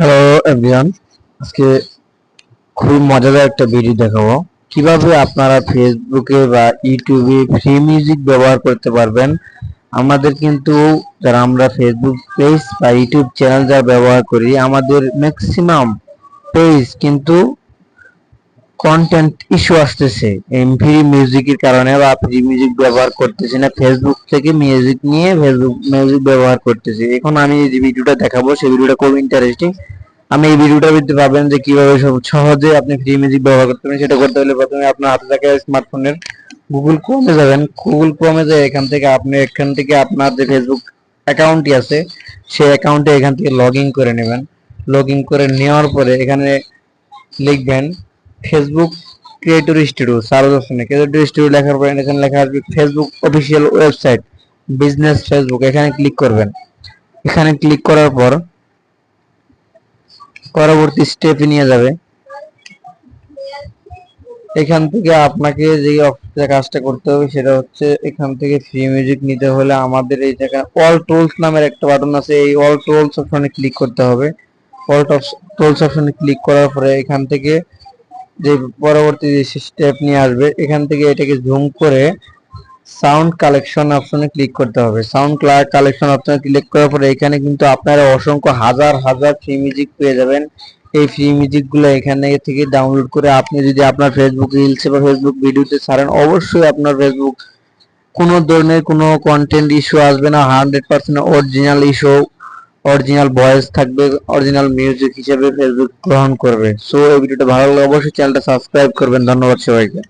Hello everyone. আজকে খুব মজাদার একটা ভিডিও দেখাবো। কীভাবে আপনারা ফেসবুকে বা ইউটিউবে ফ্রি মিউজিক ব্যবহার করতে পারবেন, আমাদের কিন্তু যারা আমরা ফেসবুক পেজ বা ইউটিউব চ্যানেল যারা ব্যবহার করি, আমাদের ম্যাক্সিমাম পেজ কিন্তু কন্টেন্ট ইস্যু আসতেছে। ফ্রি মিউজিকের কারণে বা ফ্রি মিউজিক ব্যবহার করতেছি না ফেসবুক থেকে মিউজিক নিয়ে ফেসবুক মিউজিক ব্যবহার করতেছি। এখন আমি যে ভিডিওটা দেখাবো, সেই ভিডিওটা খুব ইন্টারেস্টিং আমি এই ভিডিওটা ভিত্তি পাবেন যে কীভাবে সব- সহজে আপনি ফ্রি মিউজিক ব্যবহার করতে পারেন সেটা করতে হলে প্রথমে আপনার হাতে থাকা স্মার্টফোনের গুগল ক্রোমে যাবেন। গুগল ক্রোমে যে এখান থেকে আপনি, এখান থেকে আপনার যে ফেসবুক অ্যাকাউন্টটি আছে, সেই অ্যাকাউন্টে এখান থেকে লগ করে নেবেন। লগ করে নেওয়ার পরে এখানে লিখবেন ফেসবুক ক্রিয়েটর স্টুডিও সার্চ অপশনে ক্রিয়েটর স্টুডিও লেখার পরে এখানে লেখা আসবে Facebook official website business Facebook এখানে ক্লিক করবেন। এখানে ক্লিক করার পর পরবর্তী স্টেপে নিয়ে যাবে। এখান থেকে আপনাকে যে কাজটা করতে হবে সেটা হচ্ছে এখান থেকে ফ্রি মিউজিক নিতে হলে আমাদের এই জায়গায় অল টুলস নামের একটা বাটন আছে, এই অল টুলস অপশনে ক্লিক করতে হবে। অল টুলস অপশনে ক্লিক করার পরে এখান থেকে যে পরবর্তী স্টেপ নিয়ে আসবে, এখান থেকে এটাকে জুম করে সাউন্ড কালেকশন অপশনে ক্লিক করতে হবে। সাউন্ড কালেকশন অপশনে ক্লিক করার পরে এখানে কিন্তু আপনারা অসংখ্য হাজার হাজার ফ্রি মিউজিক পেয়ে যাবেন। এই ফ্রি মিউজিকগুলো এখানে থেকে ডাউনলোড করে আপনি যদি আপনার ফেসবুক রিলসে বা ফেসবুক ভিডিওতে ছাড়েন, অবশ্যই আপনার ফেসবুক কোনো ধরনের কোনো কন্টেন্ট ইস্যু আসবে না। Hundred percent original issue original voice থাকবে অরিজিনাল মিউজিক হিসেবে ফেসবুক গ্রহণ করবে। সো এই ভিডিওটা ভালো লাগলে অবশ্যই চ্যানেলটা সাবস্ক্রাইব করবেন। ধন্যবাদ সবাইকে।